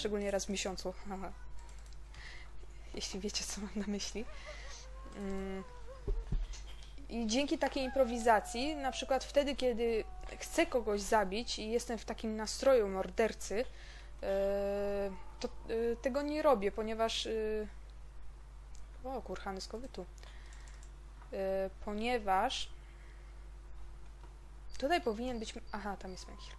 szczególnie raz w miesiącu. Jeśli wiecie, co mam na myśli. Mm. I dzięki takiej improwizacji, na przykład wtedy, kiedy chcę kogoś zabić i jestem w takim nastroju mordercy, e, to e, tego nie robię, ponieważ. e, O, kurhany z kowytu. E, Ponieważ. Tutaj powinien być. Aha, tam jest Menhir.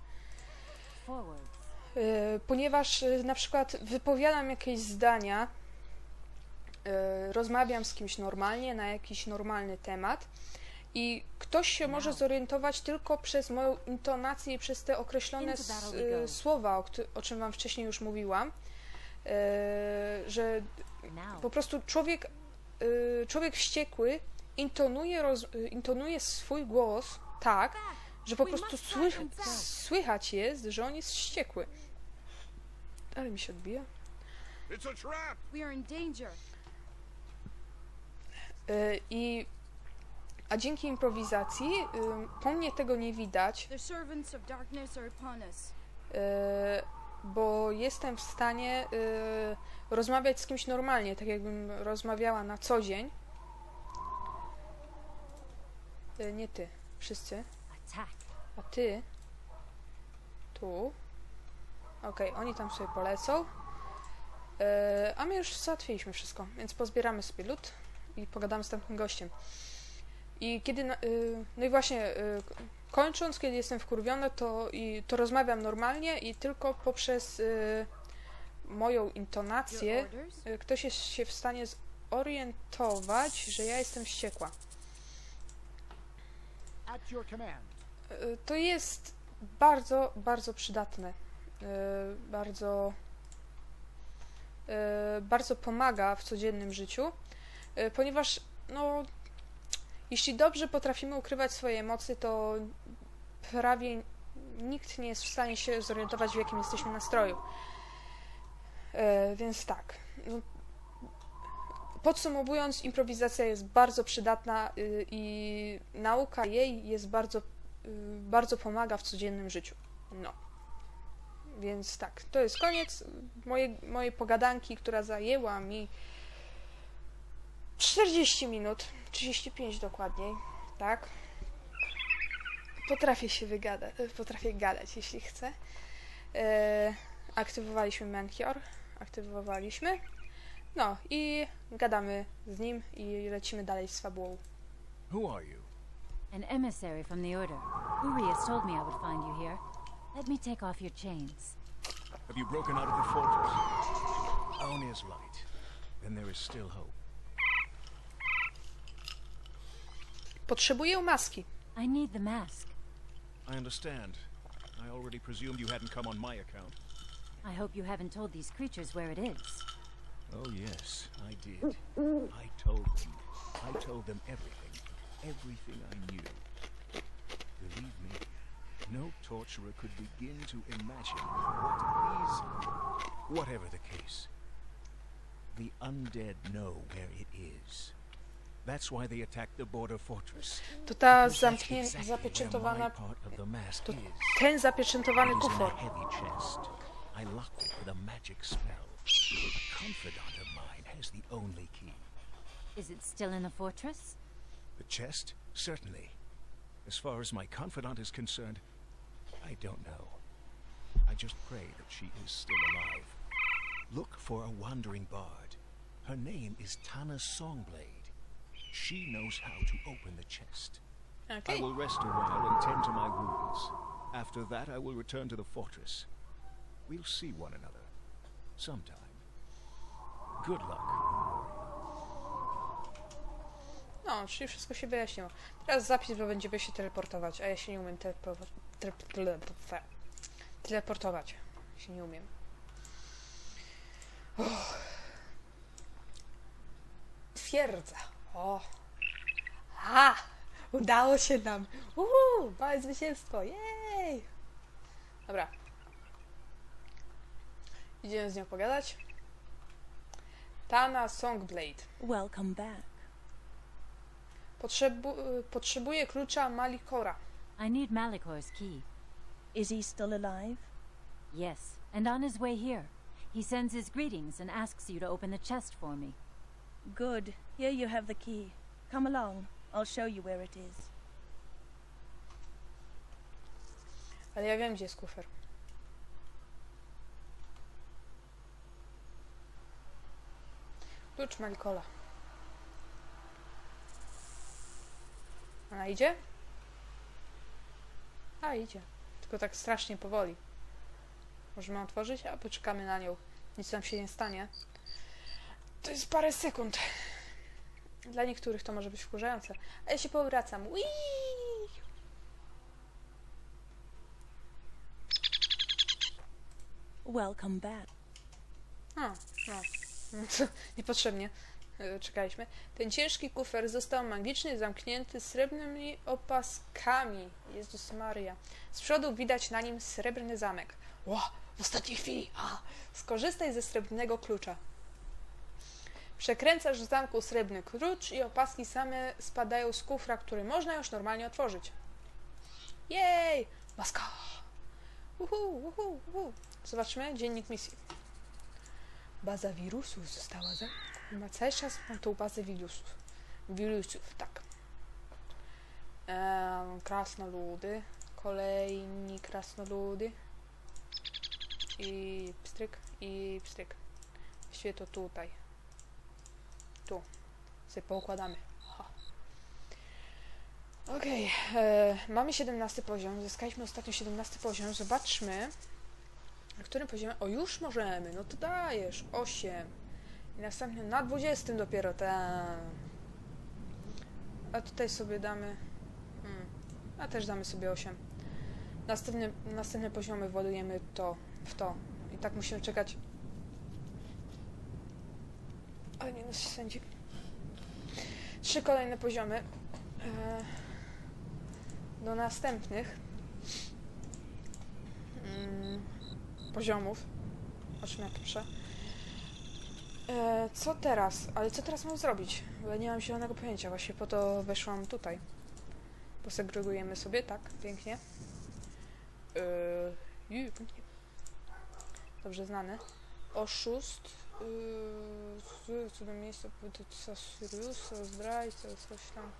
Forwards. E, ponieważ e, na przykład wypowiadam jakieś zdania, e, rozmawiam z kimś normalnie na jakiś normalny temat i ktoś się może Wow. zorientować tylko przez moją intonację i przez te określone słowa, o, o czym wam wcześniej już mówiłam, że po prostu człowiek, człowiek wściekły intonuje, roz, intonuje swój głos tak, że po prostu must sły, fight him fast. słychać jest, że on jest wściekły. Ale mi się odbija. Y, I a dzięki improwizacji po mnie tego nie widać, y, bo jestem w stanie y, rozmawiać z kimś normalnie, tak jakbym rozmawiała na co dzień. Y, Nie ty, wszyscy. Attack. A ty? Tu. Okej, oni tam sobie polecą. E, a my już załatwiliśmy wszystko, więc pozbieramy sobie lód i pogadamy z tamtym gościem. I kiedy. na- y, no i właśnie, y, k- kończąc, kiedy jestem wkurwiona, to, i, to rozmawiam normalnie i tylko poprzez moją intonację ktoś jest się w stanie zorientować, że ja jestem wściekła. To jest bardzo, bardzo przydatne. Y, Bardzo, y, bardzo pomaga w codziennym życiu, ponieważ no, jeśli dobrze potrafimy ukrywać swoje emocje, to prawie nikt nie jest w stanie się zorientować, w jakim jesteśmy nastroju. Więc tak. Podsumowując, improwizacja jest bardzo przydatna y, i nauka jej jest bardzo y, bardzo pomaga w codziennym życiu. No. Więc tak, to jest koniec mojej, mojej pogadanki, która zajęła mi 40 minut, 35 dokładniej, tak? Potrafię się wygadać, potrafię gadać, jeśli chcę. E, aktywowaliśmy Menkior, aktywowaliśmy. No i gadamy z nim i lecimy dalej z fabułą. Who are you? An emissary from the Order. Urias told me I would find you here. Let me take off your chains. Have you broken out of the fortress? Aon is light. Then there is still hope. Potrzebuję maski. I need the mask. I understand. I already presumed you hadn't come on my account. I hope you haven't told these creatures where it is. Oh, yes, I did. I told them. I told them everything. Everything I knew. Believe me, no torturer could begin to imagine what these. Whatever the case. The undead know where it is. That's why they attacked the border fortress. To ta Because that's zamknię, exactly where my zapieczętowana part of the mask to ten zapieczętowany It is in a kufor. Heavy chest. I locked it with a magic spell. A confidant of mine has the only key. Is it still in the fortress? The chest? Certainly. As far as my confidant is concerned, I don't know. I just pray that she is still alive. Look for a wandering bard. Her name is Tana Songblade. She knows how to open the chest. Okay. I will rest a while and tend to my wounds. After that, I will return to the fortress. We'll see one another. Sometime. Good luck. No, czyli wszystko się wyjaśniło. Teraz zapis, bo będziemy się teleportować, a ja się nie umiem telepo- tele- tele- fe- teleportować. Się nie umiem. Uff. Twierdza. O. A! Udało się nam. Uhu! Małe zwycięstwo. Jej! Dobra. Idziemy z nią pogadać. Tana Songblade. Welcome back. Potrzebu potrzebuję klucza Malikora. I need Malikor's key. Is he still alive? Yes, and on his way here. He sends his greetings and asks you to open the chest for me. Good. Here you have the key. Come along. I'll show you where it is. Ale ja wiem, gdzie jest kufer. Klucz Malikola. Ona idzie? A, idzie. Tylko tak strasznie powoli. Możemy otworzyć, a poczekamy na nią. Nic nam się nie stanie. To jest parę sekund. Dla niektórych to może być wkurzające. A ja się powracam. Whee! Welcome back. A, no. Niepotrzebnie e, czekaliśmy. Ten ciężki kufer został magicznie zamknięty srebrnymi opaskami. Jezus Maria. Z przodu widać na nim srebrny zamek. Ło, w ostatniej chwili. A, skorzystaj ze srebrnego klucza. Przekręcasz w zamku srebrny klucz i opaski same spadają z kufra, który można już normalnie otworzyć. Jej! Maska! Uhu, uhu, uhu. Zobaczmy dziennik misji. Baza wirusów została za... Ma cały czas mam tą bazę wirusów. Wirusów, tak. Ehm, krasnoludy. Kolejni krasnoludy. I pstryk, i pstryk. Właściwie to tutaj. Tu. Sobie poukładamy. Okej, e, mamy 17 poziom. Zyskaliśmy ostatnio 17 poziom. Zobaczmy, na którym poziomie? O, już możemy. No to dajesz. 8. I następnie na 20 dopiero ten. A tutaj sobie damy. Hmm. A też damy sobie 8. Następny, następne poziomy władujemy to w to. I tak musimy czekać. Ale nie nas się sędzi. Trzy kolejne poziomy. E, do następnych. Poziomów. O czym ja piszę. E, co teraz? Ale co teraz mam zrobić? Bo ja nie mam zielonego pojęcia. Właśnie po to weszłam tutaj. Posegregujemy sobie, tak, pięknie. E. Dobrze znane. Oszust. Yy, co do miejsca co Siriusa, zdrajca, coś tam.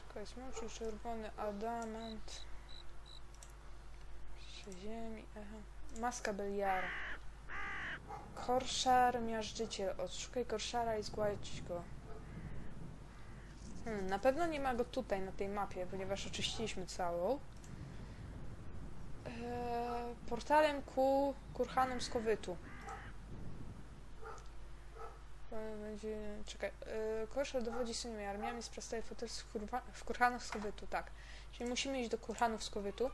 Szukaj smoczu, czerwony adamant. Przy ziemi, echa. Maska Beliara. Korszar, miażdżyciel. Odszukaj korszara i zgładź go. Hmm, na pewno nie ma go tutaj, na tej mapie, ponieważ oczyściliśmy całą. Eee, portalem ku kurhanom z Kowytu. E, Będzie... Czekaj. Eee, Korszar dowodzi swoimi armiami, sprostaje fotel z kurwa- w z Kowytu, tak. Czyli musimy iść do kurhanów z Kowytu.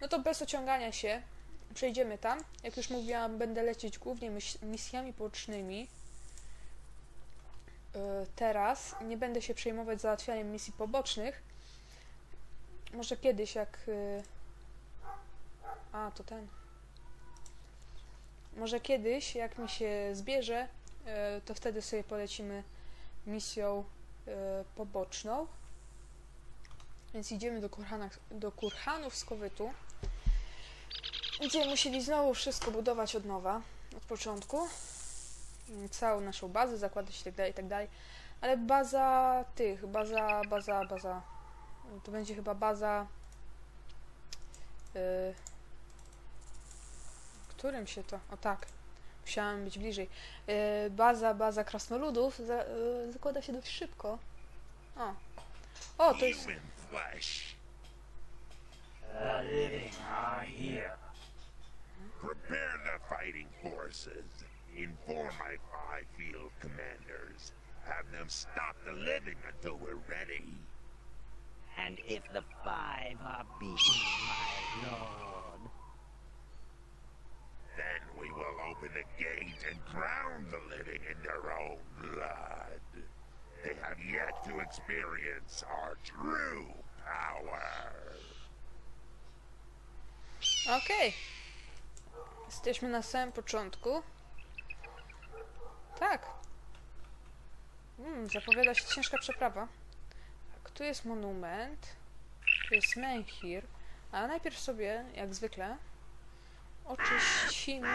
No to bez ociągania się przejdziemy tam. Jak już mówiłam, będę lecieć głównie mis- misjami pobocznymi. Yy, teraz nie będę się przejmować załatwianiem misji pobocznych. Może kiedyś, jak. yy, A, to ten. Może kiedyś, jak mi się zbierze, yy, to wtedy sobie polecimy misją poboczną. Więc idziemy do, kurhanach, do kurhanów z Kowytu. Będziemy musieli znowu wszystko budować od nowa, od początku. Całą naszą bazę zakładać i tak dalej, i tak. Ale baza tych, baza, baza, baza. To będzie chyba baza. Yy, którym się to? O tak. Musiałam być bliżej. Yy, baza, baza krasnoludów za, yy, zakłada się dość szybko. O. O, to jest. The living are here. Prepare the fighting forces. Inform my five field commanders. Have them stop the living until we're ready. And if the five are beaten, my lord, Then we will open the gate and drown the living in their own blood. They have yet to experience our true power. Okej. Jesteśmy na samym początku. Tak. Mm, zapowiada się ciężka przeprawa. Tak, tu jest monument. Tu jest menhir. A najpierw sobie, jak zwykle, oczyścimy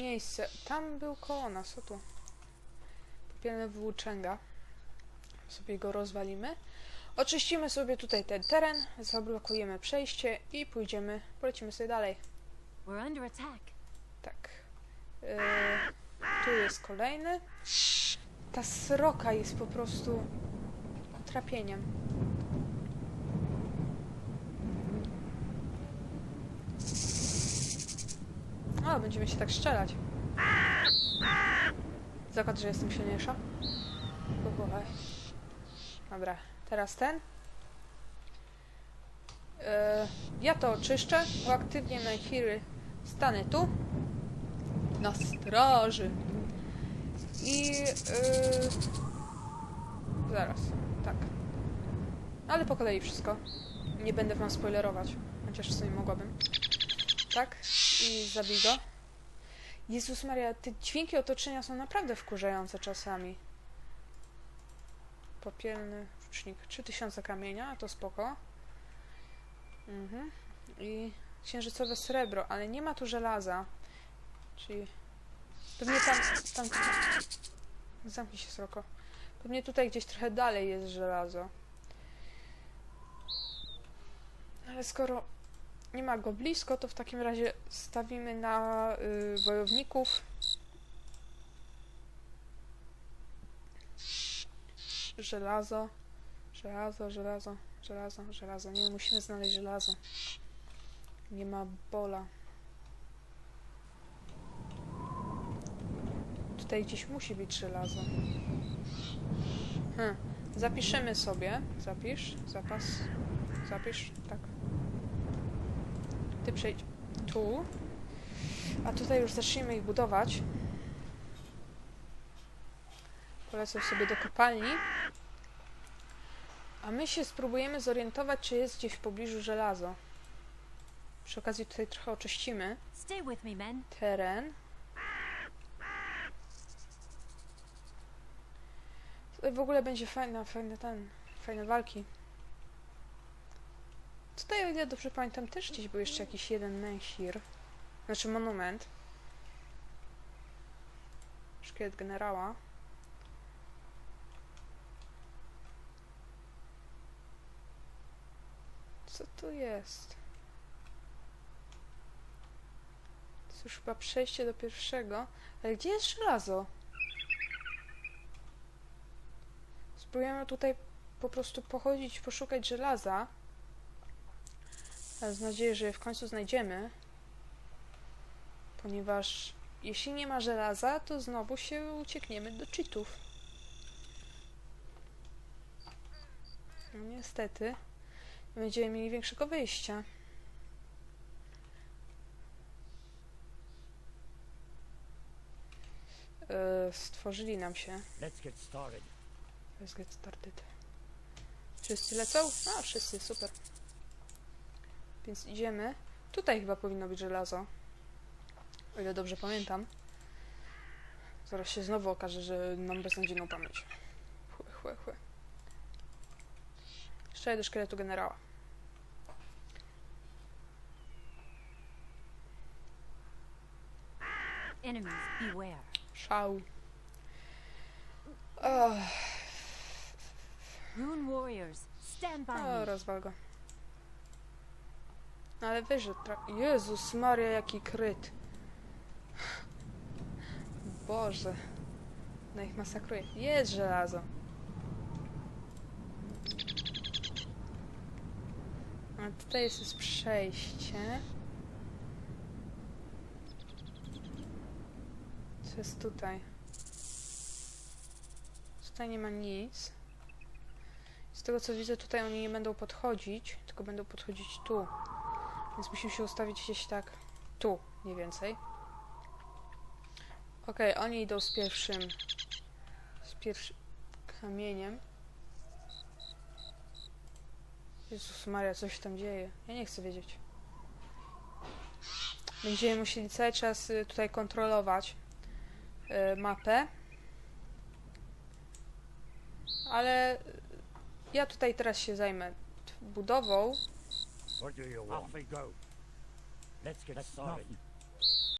miejsce. Tam był koło nas, o tu. Popielne włóczęga. Sobie go rozwalimy. Oczyścimy sobie tutaj ten teren, zablokujemy przejście i pójdziemy, polecimy sobie dalej. Tak. Yy, tu jest kolejny. Ta sroka jest po prostu trapieniem. O, będziemy się tak strzelać. Zakład, że jestem silniejsza. Pochowaj. Dobra, teraz ten. Yy, ja to oczyszczę. Uaktywnię Naihiry. Stanę tu. Na straży. I... Yy, zaraz. Tak. Ale po kolei wszystko. Nie będę wam spoilerować. Chociaż w sumie mogłabym. Tak. I zabij go. Jezus Maria, te dźwięki otoczenia są naprawdę wkurzające czasami. Popielny rucznik. 3000 kamienia, to spoko. Mhm. I księżycowe srebro, ale nie ma tu żelaza. Czyli pewnie tam, tam... Zamknij się, sroko. Pewnie tutaj gdzieś trochę dalej jest żelazo. Ale skoro nie ma go blisko, to w takim razie stawimy na y, wojowników. Żelazo, żelazo, żelazo, żelazo, żelazo. Nie, musimy znaleźć żelazo. Nie ma bola. Tutaj gdzieś musi być żelazo. Hm. Zapiszemy sobie. Zapisz. Zapas. Zapisz. Tak. Ty przejdź tu. A tutaj już zacznijmy ich budować. Polecę sobie do kopalni. A my się spróbujemy zorientować, czy jest gdzieś w pobliżu żelazo. Przy okazji tutaj trochę oczyścimy teren. Tutaj w ogóle będzie fajna, fajne ten, fajne walki. Tutaj, o ile dobrze pamiętam, też gdzieś był jeszcze jakiś jeden menhir. Znaczy monument. Szkielet generała. Co tu jest? To już chyba przejście do pierwszego. Ale gdzie jest żelazo? Spróbujemy tutaj po prostu pochodzić, poszukać żelaza. Mam nadzieję, że je w końcu znajdziemy. Ponieważ jeśli nie ma żelaza, to znowu się uciekniemy do cheatów. No niestety. Będziemy mieli większego wyjścia. Yy, stworzyli nam się. Let's get started. Let's get started. Wszyscy lecą? A, wszyscy, super. Więc idziemy. Tutaj chyba powinno być żelazo. O ile dobrze pamiętam. Zaraz się znowu okaże, że mam beznadziejną pamięć. Chłe, chłe, chłe. Strzelę do szkieletu generała. Szał. Oh, o, rozwal go. No ale tra- Jezus Maria, jaki kryt. Boże. No ich masakruje. Jest żelazo. Tutaj jest, przejście. Co jest tutaj? Tutaj nie ma nic. Z tego co widzę, tutaj oni nie będą podchodzić, tylko będą podchodzić tu. Więc musimy się ustawić gdzieś tak tu, mniej więcej. Okej, oni idą z pierwszym z pierwszym kamieniem. Jezus Maria, coś się tam dzieje. Ja nie chcę wiedzieć. Będziemy musieli cały czas y, tutaj kontrolować y, mapę. Ale ja tutaj teraz się zajmę budową. What do you want? Off we go. Let's get started.